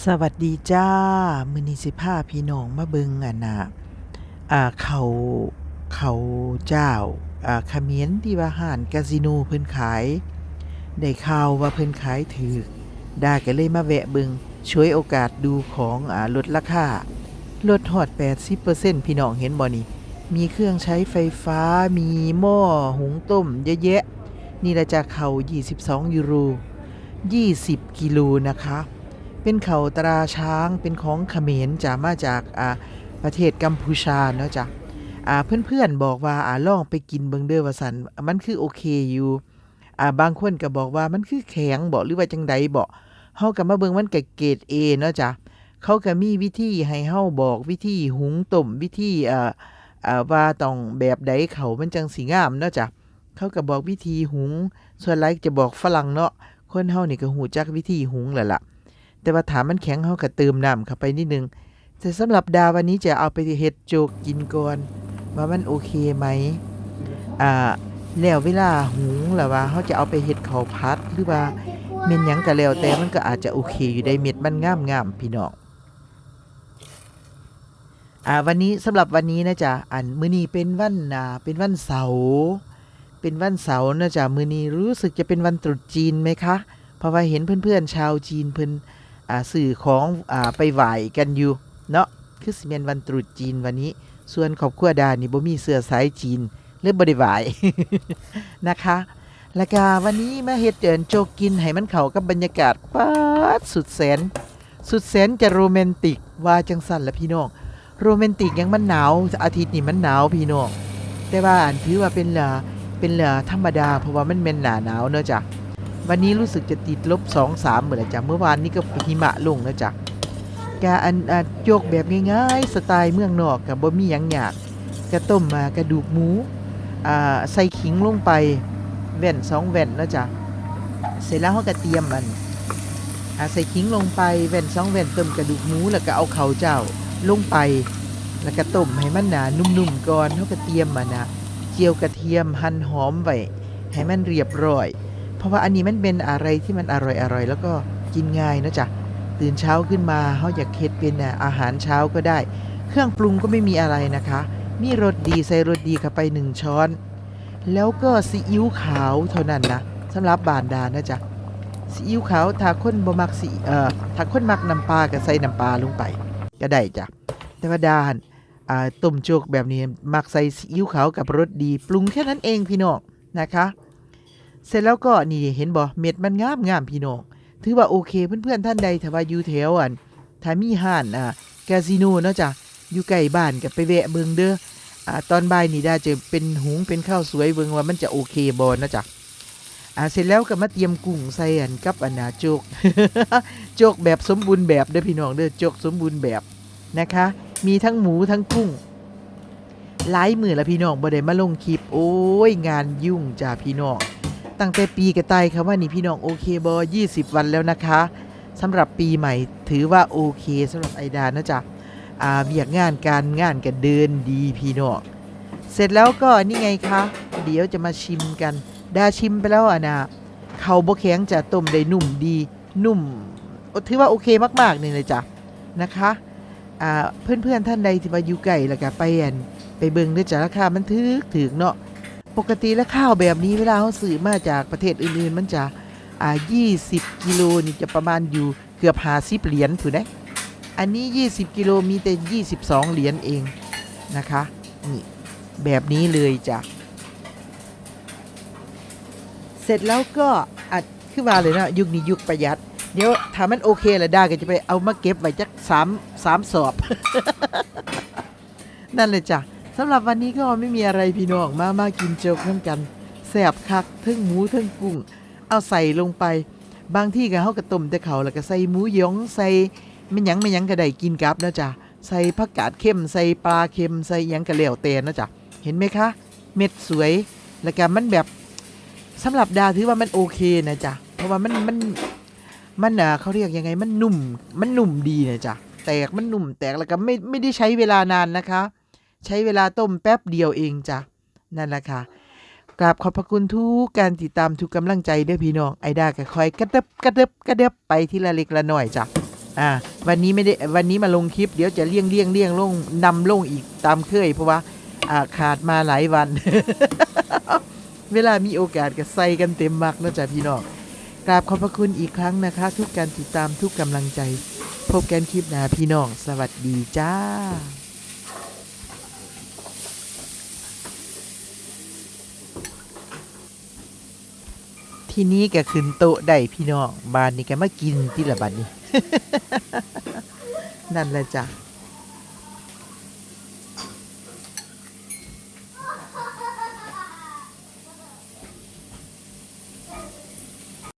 สวัสดีจ้า มือนิสิภาพี่น้องมาเบิงอะนะอ่าเขาเขาเจ้าอ่าเขมิ้นที่ว่าหานคาสิโนเพิ่นขาย ได้ข่าวว่าเพิ่นขายถือดาก็เลยมาแวะเบิงช่วยโอกาสดูของอ่าลดราคาลดฮอด 80%พี่น้องเห็นบ่นี่ มีเครื่องใช้ไฟฟ้ามีหม้อหุงต้มเยอะแยะ นี่ละจะเขา22 ยูโร 20 กิโลนะคะ เป็นเขาตราช้างเป็นของเขมรจะมาจากอ่าประเทศกัมพูชาเนาะจ้ะอ่าเพื่อนๆบอกว่าอ่าลองไปกินเบิงเด้อว่าสันมันคือโอเคอยู่อ่าบางคนก็บอกว่ามันคือแข็งบ่หรือว่าจังใดบ่เฮาก็มาเบิงมันก็เกรด A เนาะจ้ะเขาก็มีวิธีให้เฮาบอกวิธีหุงต้มวิธีอ่าอ่าว่าต้องแบบใดเขามันจังสิงามเนาะจ้ะเขาก็บอกวิธีหุง ส่วนหลายจะบอกฝรั่งเนาะคนเฮานี่ก็ฮู้จักวิธีหุงแหละล่ะ แต่ว่าถามมันแข็งเขาก็เติมน้ำเข้าไปนิดนึง แต่สำหรับดาวันนี้จะเอาไปเฮ็ดโจกกินก่อนว่ามันโอเคไหมอ่าแล้วเวลาหุงแล้วว่าเขาจะเอาไปเฮ็ดข้าวผัดหรือว่าเม็นหยังก็แล้วแต่มันก็อาจจะโอเคอยู่ได้เม็ดมันงามๆพี่น้องอ่าวันนี้สำหรับวันนี้นะจ๊ะอันมื้อนี้เป็นวันอ่าเป็นวันเสาร์เป็นวันเสาร์นะจ๊ะมื้อนี้รู้สึกจะเป็นวันตรุษจีนไหมคะ เพราะว่าเห็นเพื่อนๆชาวจีนเพิ่นอ่า สื่อของอไปไหว้กันอยู่เนาะคือสิเมนวันตรุษจีนวันนี้ ส่วนครอบครัวดานี่บ่มีเสื้อสายจีนเลยบ่ได้ไหวนะคะ แล้วก็วันนี้มาเฮ็ดเดินโจกกินให้มันเข้ากับบรรยากาศป๊าดสุดแสน สุดแสนจะโรแมนติกว่าจังสั่นละพี่น้องโรแมนติกยังมันหนาวอาทิตย์นี้มันหนาวพี่น้องแต่ว่าอันถือว่าเป็นเรือเป็นเรือธรรมดาเพราะว่ามันเป็นหนาหนาวเนอะจ้ะ วันนี้รู้สึกจะติดลบ2 3เหมือนจ้ะเมื่อวานนี้ก็หิมะลงนะจ๊ะกาอันโยกแบบง่ายๆ สไตล์เมืองนอกกับบ่มีหยังยากกระต้มมากระดูกหมูอ่าใส่ขิงลงไปแว่นสองแว่นนะจ๊ะเสร็จแล้วเขาก็เตรียมมันอ่าใส่ขิงลงไปแว่นสองแว่นเต้มกระดูกหมูแล้วก็เอาเข่าเจ้าลงไป แล้วก็ต้มให้มันหนานุ่มๆก่อนเขาก็เตรียมมานะเจียวกระเทียมหั่นหอมไว้ให้มันเรียบร้อย เพราะว่าอันนี้มันเป็นอะไรที่มันอร่อยอร่อยแล้วก็กินง่ายนะจ๊ะตื่นเช้าขึ้นมาเขาอยากเฮ็ดเป็นอาหารเช้าก็ได้ เครื่องปรุงก็ไม่มีอะไรนะคะ มีรสดีใส่รสดีเข้าไปหนึ่งช้อน แล้วก็ซีอิ๊วขาวเท่านั้นนะสำหรับบานดานะจ๊ะซีอิ๊วขาวถ้าคนบ่มักสีเอ่อถ้าคนมักน้ำปลาก็ใส่น้ำปลาลงไปก็ได้จ้ะแต่ว่าดานอ่าต้มโจกแบบนี้มักใส่ซีอิ๊วขาวกับรสดี ปรุงแค่นั้นเองพี่น้องนะคะ เสร็จแล้วก็นี่เห็นบ่เม็ดมันงามงามพี่น้องถือว่าโอเคเพื่อนๆท่านใดถ้าว่าอยู่แถวอันถ้ามีห้านอ่าคาสิโนเนาะจ้ะอยู่ใกล้บ้านก็ไปแวะเบิงเด้ออ่าตอนบ่ายนี่ได้จะเป็นหุงเป็นข้าวสวยเบิงว่ามันจะโอเคบ่นะจ๊ะอ่าเสร็จแล้วก็มาเตรียมกุ้งใส่อันกับอันนาโจกโจกแบบสมบูรณ์แบบเด้อพี่น้องเด้อโจกสมบูรณ์แบบนะคะ มีทั้งหมูทั้งกุ้งหลายมือละพี่น้องบ่ได้มาลงคลิป โอ้ยงานยุ่งจ้าพี่น้อง ตั้งแต่ปีกระต่ายครับว่านี่พี่น้องโอเคบอ20 วันแล้วนะคะสำหรับปีใหม่ถือว่าโอเคสำหรับไอดานะจ๊ะอ่าเบียกงานการงานกันเดินดีพี่น้องเสร็จแล้วก็นี่ไงคะเดี๋ยวจะมาชิมกันดาชิมไปแล้วอะนะเขาบกแข็งจะต้มได้นุ่มดีนุ่มถือว่าโอเคมากๆเลยเลยจ้ะนะคะอ่าเพื่อนๆท่านใดที่มาอยู่ไก่แล้วก็ไปอันไปเบิงด้อจ้ะราคามันถึกถึกเนาะ ปกติแล้วข้าวแบบนี้เวลาเขาซื้อมาจากประเทศอื่นๆ มันจะอ่า20 กิโลนี่จะประมาณอยู่เกือบ50เหรียญถูกไหมอันนี้ 20 กิโลมีแต่ 22 เหรียญเองนะคะนี่แบบนี้เลยจ้ะเสร็จแล้วก็อัดขึ้นมาเลยนะยุคนี้ยุคประหยัด เดี๋ยวถ้ามันโอเคแล้วได้ก็จะไปเอามาเก็บไว้จักสามสามสอบ นั่นเลยจ้ะ สำหรับวันนี้ก็ไม่มีอะไรพี่น้องมามากินโจ๊กน้ำกันแสบคักทั้งหมูทั้งกุ้ง เอาใส่ลงไป บางที่ก็เฮาก็ต้มแต่เขาแล้วก็ใส่หมูหยองใส่ไม่หยังไม่หยังก็ได้กินกับนะจ๊ะใส่ผักกาดเค็มใส่ปลาเค็มใส่หยังก็แล้วแต่นะจ๊ะเห็นไหมคะ เม็ดสวยแล้วก็มันแบบสำหรับดาถือว่ามันโอเคนะจ๊ะเพราะว่ามันมันมันอะเขาเรียกยังไงมันนุ่ม มันนุ่มดีนะจ๊ะแตกมันนุ่มแตกแล้วก็ไม่ไม่ได้ใช้เวลานานนะคะ ใช้เวลาต้มแป๊บเดียวเองจ้ะนั่นแหละค่ะกราบขอบพระคุณทุกการติดตามทุกกำลังใจด้อพี่น้องไอดาก็คอยกระเดบกระเดบกระเดบไปทีละเล็กละหน่อยจ้ะอ่าวันนี้ไม่ได้วันนี้มาลงคลิปเดี๋ยวจะเลี่ยงเลี่ยงเลี่ยงลงนำลงอีกตามเคย เพราะว่าอ่าขาดมาหลายวัน เวลามีโอกาสก็ใส่กันเต็มมักนะจ๊ะพี่น้องกราบขอบพระคุณอีกครั้งนะคะ ทุกการติดตามทุกกำลังใจ พบกันคลิปหน้าพี่น้อง สวัสดีจ้า ทีนี้ก็ขึ้นโต๊ะได้พี่น้อง บานนี้ก็มากินที่ละบานนี้ นั่นแหละจ้ะ